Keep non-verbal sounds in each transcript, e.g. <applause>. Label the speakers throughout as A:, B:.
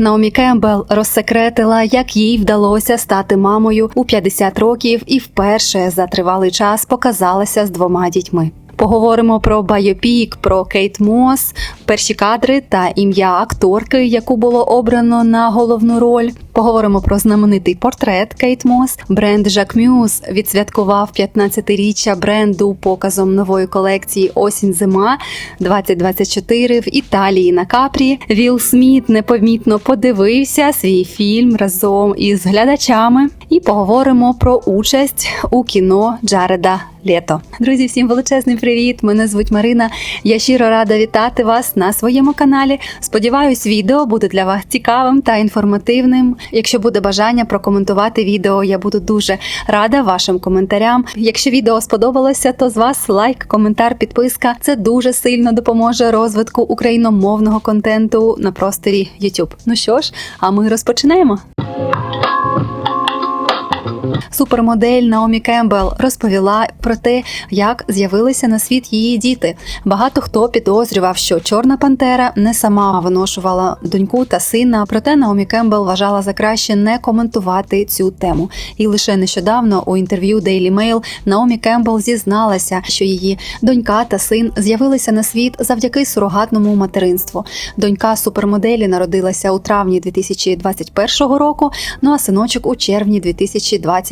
A: Наомі Кембел розсекретила, як їй вдалося стати мамою у 50 років і вперше за тривалий час показалася з двома дітьми. Поговоримо про байопік, про Кейт Мос, перші кадри та ім'я акторки, яку було обрано на головну роль. Поговоримо про знаменитий портрет Кейт Мос. Бренд Жак Мюз відсвяткував 15-річчя бренду показом нової колекції Осінь зима 2024 в Італії на Капрі. Вілл Сміт непомітно подивився свій фільм разом із глядачами. І поговоримо про участь у кіно Джареда Лето. Друзі, всім величезний привіт! Мене звуть Марина. Я щиро рада вітати вас на своєму каналі. Сподіваюсь, відео буде для вас цікавим та інформативним. Якщо буде бажання прокоментувати відео, я буду дуже рада вашим коментарям. Якщо відео сподобалося, то з вас лайк, коментар, підписка. Це дуже сильно допоможе розвитку україномовного контенту на просторі YouTube. Ну що ж, а ми розпочинаємо. Супермодель Наомі Кембл розповіла про те, як з'явилися на світ її діти. Багато хто підозрював, що Чорна Пантера не сама виношувала доньку та сина. Проте Наомі Кембл вважала за краще не коментувати цю тему. І лише нещодавно у інтерв'ю Daily Mail Наомі Кембл зізналася, що її донька та син з'явилися на світ завдяки сурогатному материнству. Донька супермоделі народилася у травні 2021 року. Ну а синочок у червні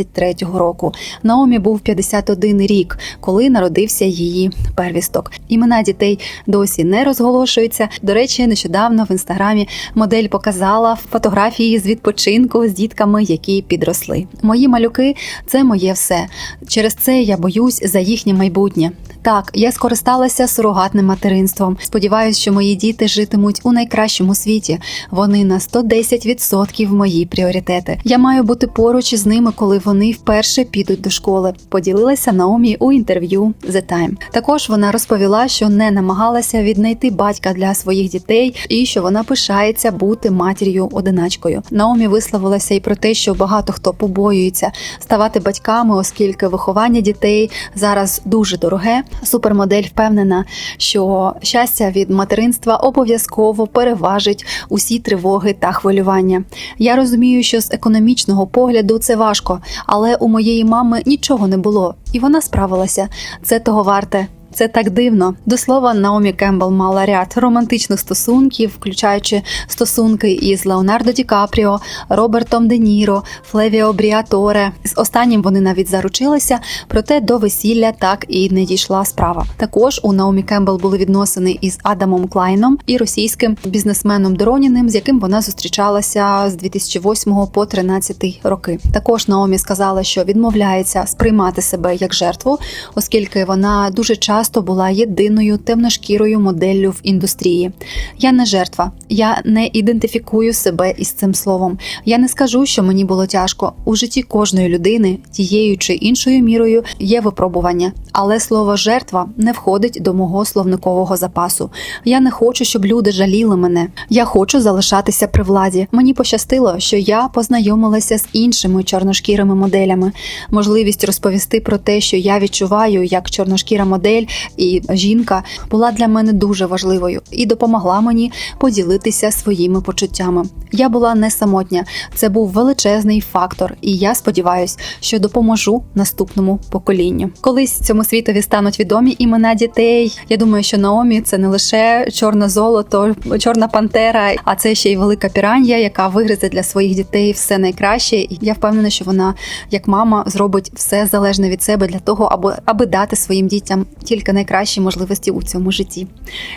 A: 2023 року. Наомі був 51 рік, коли народився її первісток. Імена дітей досі не розголошуються. До речі, нещодавно в інстаграмі модель показала фотографії з відпочинку з дітками, які підросли. Мої малюки це моє все. Через це я боюсь за їхнє майбутнє. Так, я скористалася сурогатним материнством. Сподіваюсь, що мої діти житимуть у найкращому світі. Вони на 110% мої пріоритети. Я маю бути поруч із ними, коли вони вперше підуть до школи. Поділилася Наомі у інтерв'ю The Time. Також вона розповіла, що не намагалася віднайти батька для своїх дітей і що вона пишається бути матір'ю одиначкою. Наомі висловилася і про те, що багато хто побоюється ставати батьками, оскільки виховання дітей зараз дуже дороге. Супермодель впевнена, що щастя від материнства обов'язково переважить усі тривоги та хвилювання. Я розумію, що з економічного погляду це важко, але у моєї мами нічого не було, і вона справилася. Це того варте. Це так дивно. До слова, Наомі Кембл мала ряд романтичних стосунків, включаючи стосунки із Леонардо Ді Капріо, Робертом Де Ніро, Флевіо Бріаторе. З останнім вони навіть заручилися, проте до весілля так і не дійшла справа. Також у Наомі Кембл були відносини із Адамом Клайном і російським бізнесменом Дороніним, з яким вона зустрічалася з 2008 по 13 роки. Також Наомі сказала, що відмовляється сприймати себе як жертву, оскільки вона дуже часто часто була єдиною темношкірою моделлю в індустрії. Я не жертва, я не ідентифікую себе із цим словом. Я не скажу, що мені було тяжко. У житті кожної людини, тією чи іншою мірою, є випробування, але слово жертва не входить до мого словникового запасу. Я не хочу, щоб люди жаліли мене. Я хочу залишатися при владі. Мені пощастило, що я познайомилася з іншими чорношкірими моделями. Можливість розповісти про те, що я відчуваю як чорношкіра модель і жінка була для мене дуже важливою і допомогла мені поділитися своїми почуттями. Я була не самотня, це був величезний фактор, і я сподіваюся, що допоможу наступному поколінню. Колись цьому світові стануть відомі імена дітей. Я думаю, що Наомі це не лише чорне золото, чорна пантера, а це ще й велика піран'я, яка вигризе для своїх дітей все найкраще. І я впевнена, що вона, як мама, зробить все залежне від себе для того, аби аби дати своїм дітям тільки найкращі можливості у цьому житті.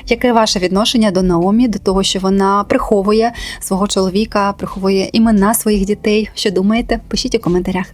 A: Яке ваше відношення до Наомі, до того, що вона приховує свого чоловіка, приховує імена своїх дітей? Що думаєте? Пишіть у коментарях.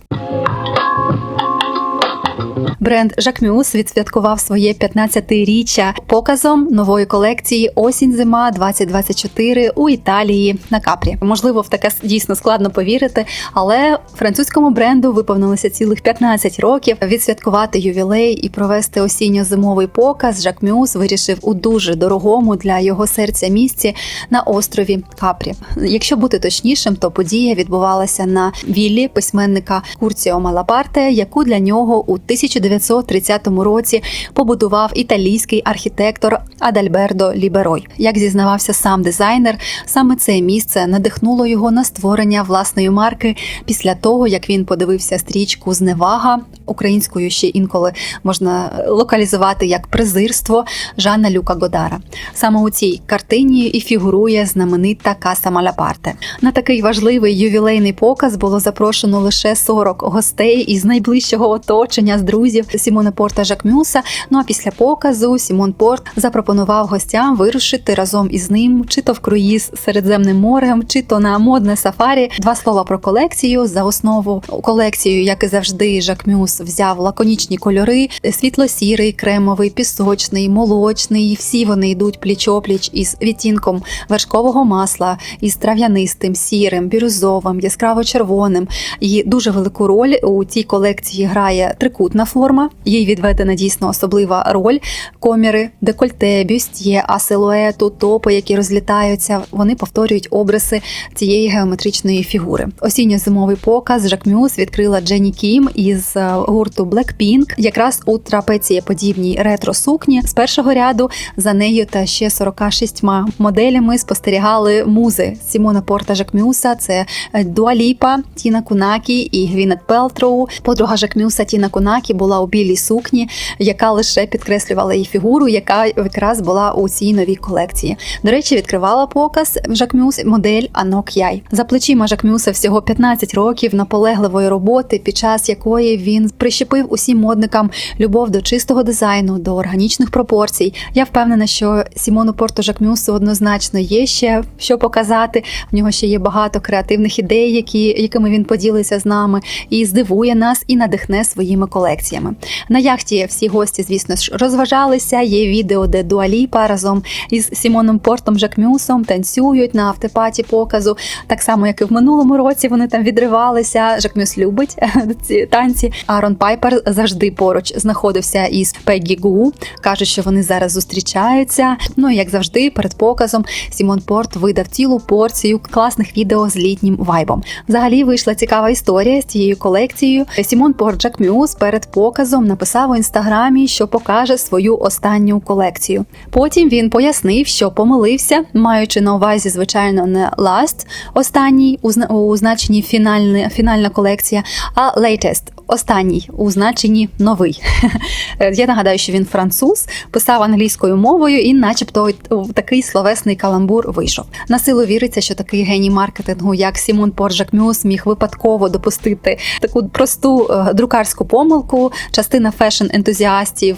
A: Бренд Жакмюс відсвяткував своє 15-річчя показом нової колекції Осінь-зима 2024 у Італії на Капрі. Можливо, в таке дійсно складно повірити, але французькому бренду виповнилося цілих 15 років. Відсвяткувати ювілей і провести осінньо-зимовий показ. Жакмюс вирішив у дуже дорогому для його серця місці на острові Капрі. Якщо бути точнішим, то подія відбувалася на віллі письменника Курціо Малапарте, яку для нього у 1900 1930 році побудував італійський архітектор Адальбердо Ліберой. Як зізнавався сам дизайнер, саме це місце надихнуло його на створення власної марки після того, як він подивився стрічку Зневага українською ще інколи можна локалізувати як презирство Жана Люка Годара. Саме у цій картині і фігурує знаменита Каса Маляпарте. На такий важливий ювілейний показ було запрошено лише 40 гостей із найближчого оточення з друзів Сімона Порта Жакмюса. Ну а після показу Сімон Порт запропонував гостям вирушити разом із ним, чи то в круїз Середземним морем, чи то на модне сафарі. Два слова про колекцію за основу колекцію, як і завжди, Жакмюс взяв лаконічні кольори: світло-сірий, кремовий, пісочний, молочний. Всі вони йдуть пліч-опліч із відтінком вершкового масла, із трав'янистим, сірим, бірюзовим, яскраво-червоним. І дуже велику роль у цій колекції грає трикутна форма. Їй відведена дійсно особлива роль. Коміри, декольте, бюстє, а силуету, топи, які розлітаються, вони повторюють обриси цієї геометричної фігури. Осінньо-зимовий показ Жакмюс відкрила Дженні Кім із е, гурту Blackpink, якраз у трапецієподібній ретро сукні з першого ряду за нею та ще 46 моделями спостерігали музи Сімона Порта Жакмюса. Це Дуаліпа, Тіна Кунакі і Гвінет Пелтроу. Подруга Жакмюса Тіна Кунакі була у білій сукні, яка лише підкреслювала її фігуру, яка якраз була у цій новій колекції. До речі, відкривала показ Жакмюс модель Анок Яй. За плечима Жакмюса всього 15 років наполегливої роботи, під час якої він прищепив усім модникам любов до чистого дизайну, до органічних пропорцій. Я впевнена, що Сімону Порту Жакмюсу однозначно є ще що показати. В нього ще є багато креативних ідей, які, якими він поділиться з нами, і здивує нас і надихне своїми колекціями. На яхті всі гості, звісно ж, розважалися. Є відео, де Дуаліпа разом із Сімоном Портом Жакмюсом танцюють на автопаті показу. Так само, як і в минулому році, вони там відривалися. Жакмюс любить ці танці. Арон Пайпер завжди поруч знаходився із Пеггі Гу. Кажуть, що вони зараз зустрічаються. Ну і як завжди, перед показом Сімон Порт видав цілу порцію класних відео з літнім вайбом. Взагалі вийшла цікава історія з цією колекцією. Сімон Порт Жакмюс перед показом написав у інстаграмі, що покаже свою останню колекцію. Потім він пояснив, що помилився, маючи на увазі, звичайно, не last, останній у, зна- значенні фінальна, фінальна колекція, а latest, останній у значенні новий. <laughs> Я нагадаю, що він француз, писав англійською мовою, і, начебто, такий словесний каламбур вийшов. На силу віриться, що такий геній маркетингу, як Сімон Поржак Мюс, міг випадково допустити таку просту е, друкарську помилку. Частина фешн-ентузіастів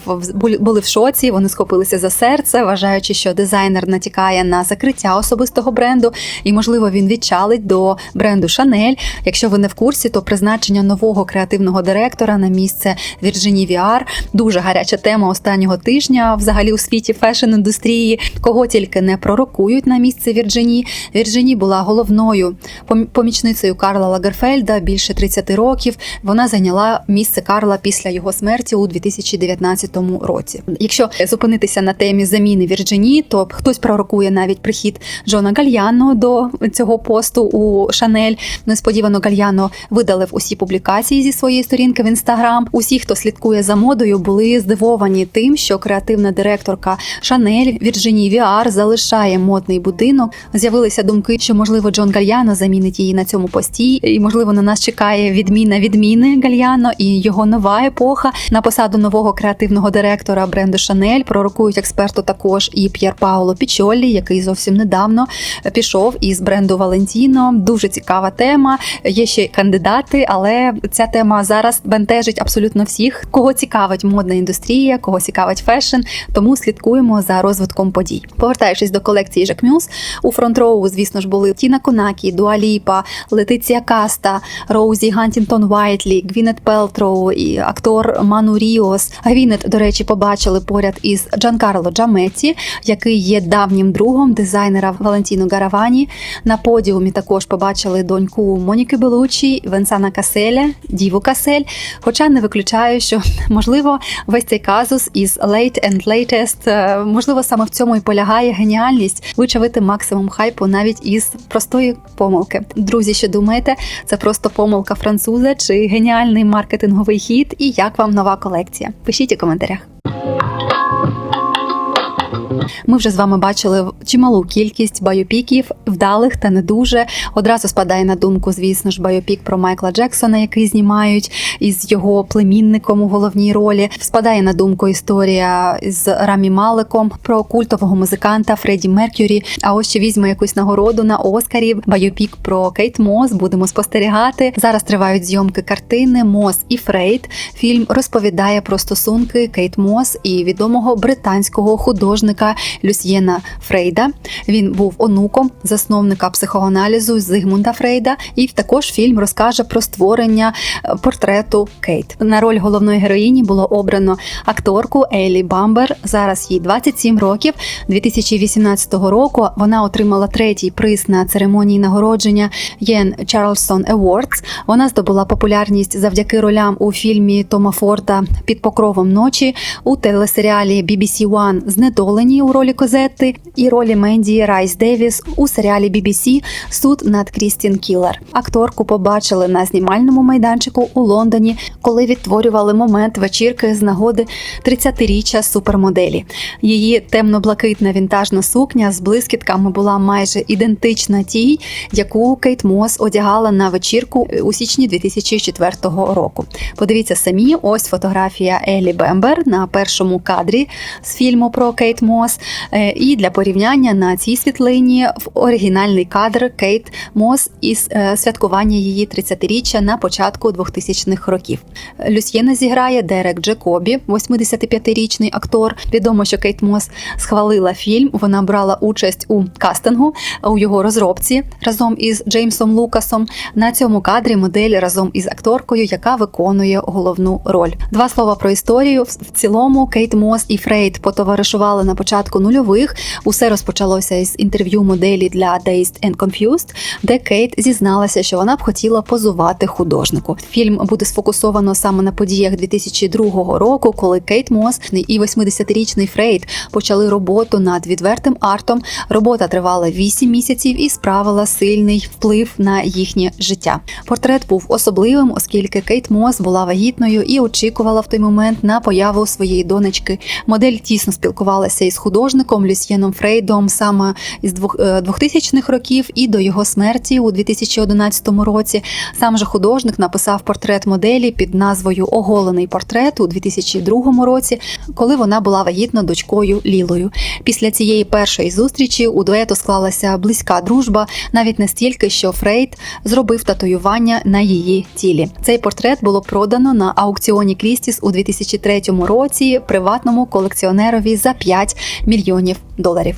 A: були- в шоці. Вони схопилися за серце, вважаючи, що дизайнер натякає на закриття особистого бренду, і можливо він відчалить до бренду Шанель. Якщо ви не в курсі, то призначення нового креативного директора на місце Вірджині Віар дуже гаряча тема останнього тижня. Взагалі у світі фешн-індустрії, кого тільки не пророкують на місце Вірджині. Вірджині була головною пом- помічницею Карла Лагерфельда більше 30 років. Вона зайняла місце Карла після його смерті у 2019 році. Якщо зупинитися на темі заміни Вірджині, то хтось пророкує навіть прихід Джона Гальяно до цього посту у Шанель. Несподівано Гальяно видалив усі публікації зі своєї сторінки в інстаграм. Усі, хто слідкує за модою, були здивовані тим, що креативна директорка Шанель Вірджині Віар залишає модний будинок. З'явилися думки, що можливо Джон Гальяно замінить її на цьому пості, і можливо на нас чекає відміна відміни Гальяно і його нова епоха на посаду нового креативного директора бренду Шанель. Пророкують експерту також і П'єр Пауло Пічолі, який зовсім недавно пішов із бренду Валентіно. Дуже цікава тема. Є ще кандидати, але ця тема зараз бентежить абсолютно всіх, кого цікавить модна індустрія, кого цікавить фешн. Тому слідкуємо за розвитком подій. Повертаючись до колекції Жакмюс, у фронт-роу, звісно ж, були Тіна Конакі, Дуаліпа, Летиція Каста, Роузі Гантінтон Вайтлі, Гвінет Пелтроу і актор Ману Ріос. Гвінет, до речі, побачили поряд із Джанкарло Джаметті, який є давнім другом дизайнера Валентіно Гаравані. На подіумі також побачили доньку Моніки Белучі, Венсана Каселя, Діву Касель. Хоча не виключаю, що <laughs> можливо весь цей казус із late and latest, е, можливо, саме в цьому і полягає геніальність вичавити максимум хайпу навіть із простої помилки. Друзі, що думаєте, це просто помилка француза чи геніальний маркетинговий хід? І як як вам нова колекція? Пишіть у коментарях. Ми вже з вами бачили чималу кількість байопіків, вдалих та не дуже. Одразу спадає на думку, звісно ж, байопік про Майкла Джексона, який знімають із його племінником у головній ролі. Спадає на думку історія з Рамі Маликом про культового музиканта Фредді Меркюрі. А ось ще візьме якусь нагороду на Оскарі. Байопік про Кейт Мос. Будемо спостерігати. Зараз тривають зйомки картини Мос і Фрейд. Фільм розповідає про стосунки Кейт Мос і відомого британського художника Люсьєна Фрейда. Він був онуком засновника психоаналізу Зигмунда Фрейда, і також фільм розкаже про створення е, портрету Кейт. На роль головної героїні було обрано акторку Ейлі Бамбер. Зараз їй 27 років. 2018 року вона отримала третій приз на церемонії нагородження Єн Чарльсон Awards. Вона здобула популярність завдяки ролям у фільмі Тома Форта Під покровом ночі у телесеріалі BBC One Знедолені у ролі Козетти і ролі Менді Райс Девіс у серіалі BBC Суд над Крістін Кілер. Акторку побачили на знімальному майданчику у Лондоні, коли відтворювали момент вечірки з нагоди 30-річчя супермоделі. Її темно-блакитна вінтажна сукня з блискітками була майже ідентична тій, яку Кейт Мос одягала на вечірку у січні 2004 року. Подивіться самі, ось фотографія Елі Бембер на першому кадрі з фільму про Кейт Мос. Е, І для порівняння на цій світлині в оригінальний кадр Кейт Мос із е, святкування її 30-річчя на початку 2000-х років. Люсьєна зіграє Дерек Джекобі, 85-річний актор. Відомо, що Кейт Мос схвалила фільм. Вона брала участь у кастингу у його розробці разом із Джеймсом Лукасом. На цьому кадрі модель разом із акторкою, яка виконує головну роль. Два слова про історію. В в цілому Кейт Мос і Фрейд потоваришували на початку нульових. Усе розпочалося із інтерв'ю моделі для Dazed and Confused, де Кейт зізналася, що вона б хотіла позувати художнику. Фільм буде сфокусовано саме на подіях 2002 року, коли Кейт Мос і 80-річний Фрейд почали роботу над відвертим артом. Робота тривала 8 місяців і справила сильний вплив на їхнє життя. Портрет був особливим, оскільки Кейт Мос була вагітною і очікувала в той момент на появу своєї донечки. Модель тісно спілкувалася із художником Люсьєном Фрейдом саме із двох- е, 2000-х років і до його смерті у 2011 році. Сам же художник написав портрет моделі під назвою Оголений портрет у 2002 році, коли вона була вагітна дочкою Лілою. Після цієї першої зустрічі у дуету склалася близька дружба, навіть настільки, що Фрейд зробив татуювання на її тілі. Цей портрет було продано на аукціоні Крістіс у 2003 році приватному колекціонерові за 5 мільйонів доларів.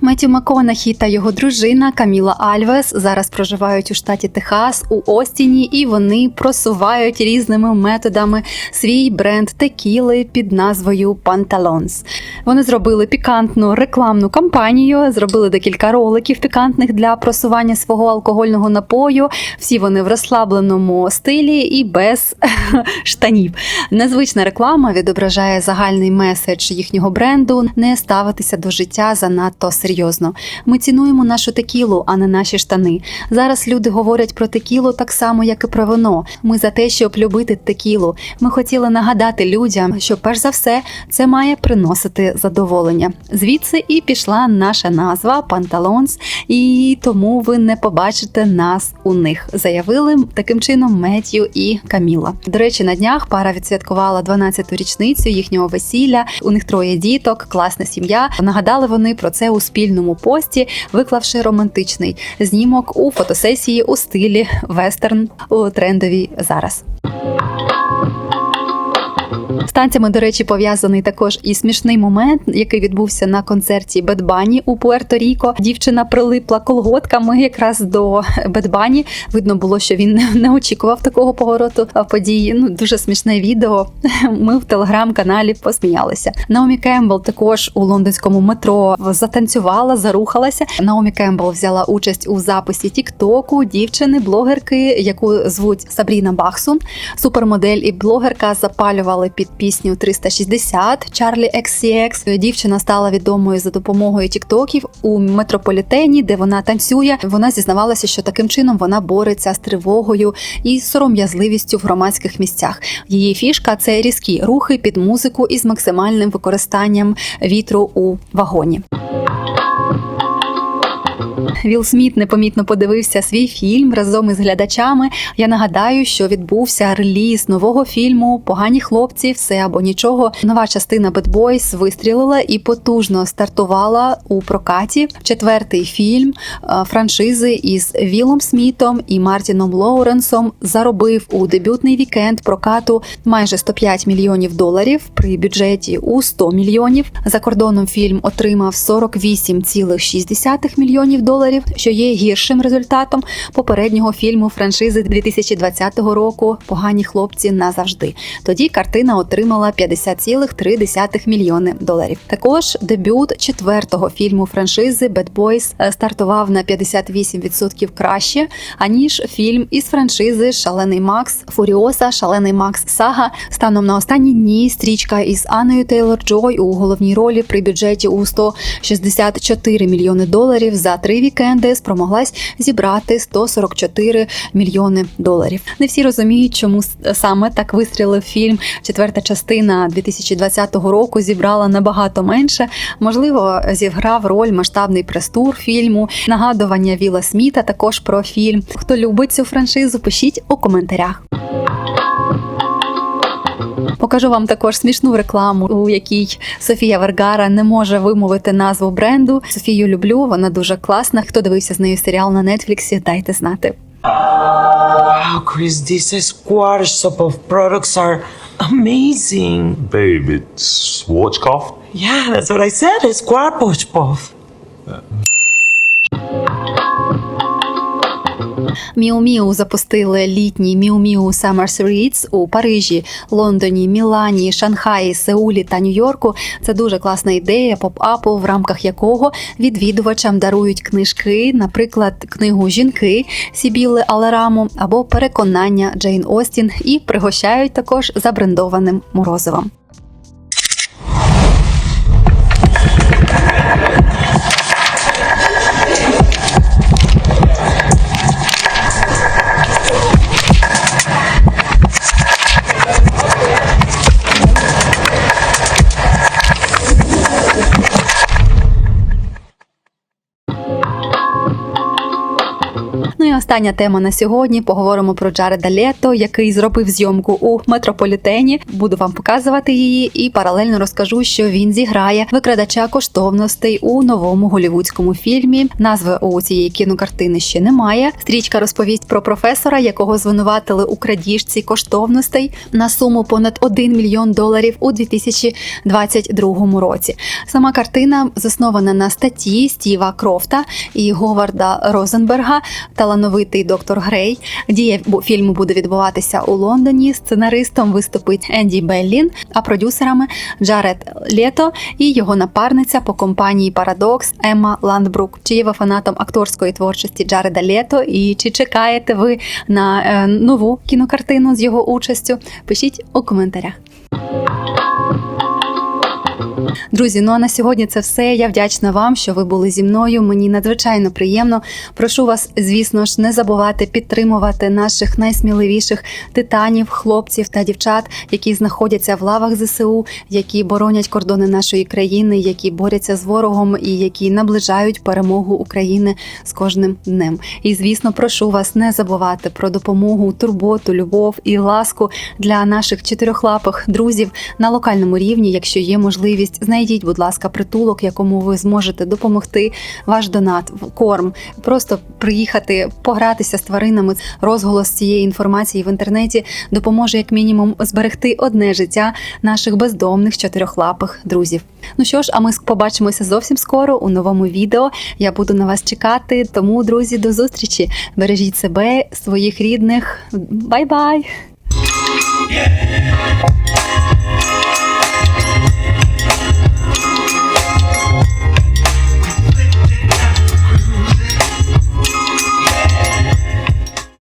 A: Меттю Маконахі та його дружина Каміла Альвес зараз проживають у штаті Техас у Остіні, і вони просувають різними методами свій бренд текіли під назвою Панталонс. Вони зробили пікантну рекламну кампанію, зробили декілька роликів пікантних для просування свого алкогольного напою. Всі вони в розслабленому стилі і без <laughs> штанів. Незвична реклама відображає загальний меседж їхнього бренду не ставитися до життя занадто серйозно. Ми цінуємо нашу текілу, а не наші штани. Зараз люди говорять про текілу так само, як і про вино. Ми за те, щоб любити текілу. Ми хотіли нагадати людям, що перш за все це має приносити задоволення. Звідси і пішла наша назва Панталонс, і тому ви не побачите нас у них. Заявили таким чином Меттю і Каміла. До речі, на днях пара відсвяткувала 12-ту річницю їхнього весілля. У них троє діток, класна сім'я. Нагадали вони про це у спільному пості, виклавши романтичний знімок у фотосесії у стилі вестерн у трендовій зараз. З танцями, до речі, пов'язаний також і смішний момент, який відбувся на концерті Бедбані у Пуерто-Ріко. Дівчина прилипла колготками якраз до Бедбані. Видно було, що він не- очікував такого повороту подій. Ну дуже смішне відео. <laughs> Ми в телеграм-каналі посміялися. Наомі Кембл також у лондонському метро затанцювала, зарухалася. Наомі Кембл взяла участь у записі Тіктоку дівчини, блогерки, яку звуть Сабріна Бахсун. Супермодель і блогерка запалювали під пісню пісню 360 Чарлі XCX. Дівчина стала відомою за допомогою тіктоків у метрополітені, де вона танцює. Вона зізнавалася, що таким чином вона бореться з тривогою і сором'язливістю в громадських місцях. Її фішка це різкі рухи під музику із максимальним використанням вітру у вагоні. Вілл Сміт непомітно подивився свій фільм разом із глядачами. Я нагадаю, що відбувся реліз нового фільму Погані хлопці, все або нічого. Нова частина Bad вистрілила і потужно стартувала у прокаті. Четвертий фільм е, франшизи із Вілом Смітом і Мартіном Лоуренсом заробив у дебютний вікенд прокату майже 105 мільйонів доларів при бюджеті у 100 мільйонів. За кордоном фільм отримав 48,6 мільйонів доларів, що є гіршим результатом попереднього фільму франшизи 2020 року Погані хлопці назавжди. Тоді картина отримала 50,3 мільйони доларів. Також дебют четвертого фільму франшизи Bad Boys стартував на 58% краще аніж фільм із франшизи Шалений Макс Фуріоса, Шалений Макс Сага. Станом на останні дні стрічка із Анною Тейлор Джой у головній ролі при бюджеті у 164 мільйони доларів за три вікенди спромоглась зібрати 144 мільйони доларів. Не всі розуміють, чому саме так вистрілив фільм. Четверта частина 2020 року зібрала набагато менше. Можливо, зіграв роль масштабний прес-тур фільму, нагадування Віла Сміта також про фільм. Хто любить цю франшизу, пишіть у коментарях. Покажу вам також смішну рекламу, у якій Софія Вергара не може вимовити назву бренду. Софію люблю, вона дуже класна. Хто дивився з нею серіал на Нетфліксі, дайте знати.
B: Wow, Chris, these Schwarzkopf of products are amazing.
C: Babe, it's Schwarzkopf.
B: Yeah, that's what I said. It's Schwarzkopf.
A: Міу Міу запустили літній Міу Міу Summer Series у Парижі, Лондоні, Мілані, Шанхаї, Сеулі та Нью-Йорку. Це дуже класна ідея поп-апу, в рамках якого відвідувачам дарують книжки, наприклад, книгу Жінки Сібіли Алераму або Переконання Джейн Остін, і пригощають також забрендованим морозивом. Остання тема на сьогодні. Поговоримо про Джареда Лето, який зробив зйомку у метрополітені. Буду вам показувати її і паралельно розкажу, що він зіграє викрадача коштовностей у новому голівудському фільмі. Назви у цієї кінокартини ще немає. Стрічка розповість про професора, якого звинуватили у крадіжці коштовностей на суму понад 1 мільйон доларів у 2022 році. Сама картина заснована на статті Стіва Крофта і Говарда Розенберга талановитий доктор Грей. Дія фільму буде відбуватися у Лондоні. Сценаристом виступить Енді Беллін, а продюсерами Джаред Лето і його напарниця по компанії Парадокс Емма Ландбрук. Чи є ви фанатом акторської творчості Джареда Лето? І чи чекаєте ви на е, нову кінокартину з його участю? Пишіть у коментарях. Друзі, ну а на сьогодні це все. Я вдячна вам, що ви були зі мною. Мені надзвичайно приємно. Прошу вас, звісно ж, не забувати підтримувати наших найсміливіших титанів, хлопців та дівчат, які знаходяться в лавах ЗСУ, які боронять кордони нашої країни, які борються з ворогом і які наближають перемогу України з кожним днем. І звісно, прошу вас не забувати про допомогу, турботу, любов і ласку для наших чотирьохлапих друзів на локальному рівні, якщо є можливість, знайдіть, будь ласка, притулок, якому ви зможете допомогти. Ваш донат, корм, просто приїхати, погратися з тваринами. Розголос цієї інформації в інтернеті допоможе як мінімум зберегти одне життя наших бездомних чотирьохлапих друзів. Ну що ж, а ми побачимося зовсім скоро у новому відео. Я буду на вас чекати. Тому, друзі, до зустрічі. Бережіть себе, своїх рідних. Бай-бай!